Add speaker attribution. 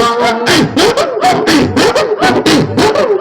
Speaker 1: Bangla